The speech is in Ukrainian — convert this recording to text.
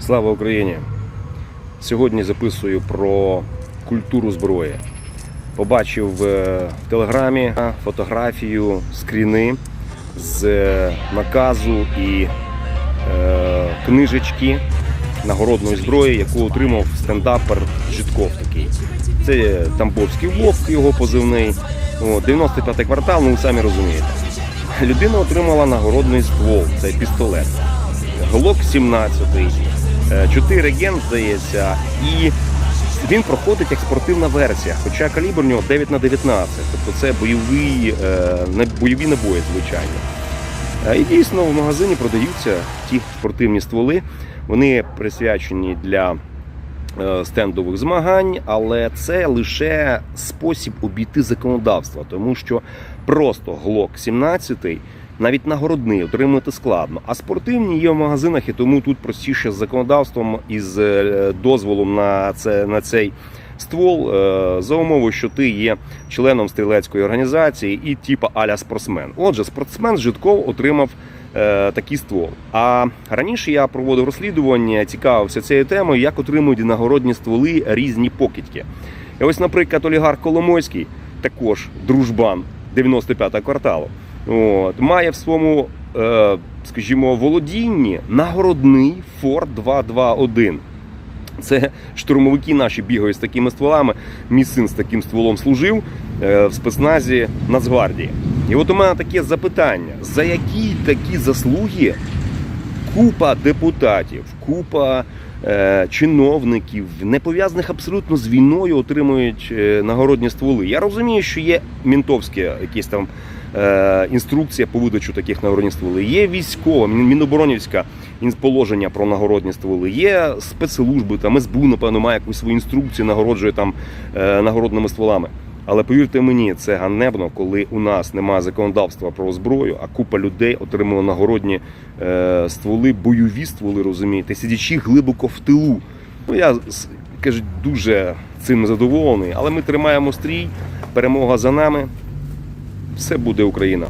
Слава Україні! Сьогодні записую про культуру зброї. Побачив е, в телеграмі фотографію, скріни з е, наказу і е, книжечки нагородної зброї, яку отримав стендапер Житков такий. Це Тамбовський вовк, його позивний. О, 95-й квартал, ну ви самі розумієте. Людина отримала нагородний ствол, це пістолет. Глок 17, 4 ген, здається, і він проходить як спортивна версія, хоча калібр у нього 9 на 19, тобто це бойові, е, бойові набої, звичайно. Е, І дійсно в магазині продаються ті спортивні стволи. Вони присвячені для е, стендових змагань, але це лише спосіб обійти законодавство, тому що просто Глок 17 навіть нагородний отримати складно. А спортивні є в магазинах, і тому тут простіше з законодавством і з е, дозволом на це на цей ствол е, за умови, що ти є членом стрілецької організації і типа аля спортсмен. Отже, спортсмен Житков отримав е, такий ствол. А раніше я проводив розслідування, цікавився цією темою, як отримують нагородні стволи різні покидьки. І ось, наприклад, олігарх Коломойський, також дружбан 95-го кварталу, от, має в своєму, е, скажімо, володінні нагородний Ford 221. Це штурмовики наші бігають з такими стволами. Мій син з таким стволом служив е, в спецназі Нацгвардії. І от у мене таке запитання: за які такі заслуги купа депутатів, купа чиновників, не пов'язаних абсолютно з війною, отримують е, нагородні стволи. Я розумію, що є мінтовські якісь там е, інструкція по видачу таких нагородних стволи. Є військова, Мін- міноборонівська положення про нагородні стволи. Є спецслужби, там СБУ, напевно, має якусь свою інструкцію, нагороджує там е, нагородними стволами. Але повірте мені, це ганебно, коли у нас немає законодавства про зброю, а купа людей отримала нагородні е, стволи, бойові стволи, розумієте, сидячи глибоко в тилу. Ну я кажуть, дуже цим задоволений, але ми тримаємо стрій, перемога за нами. Все буде Україна.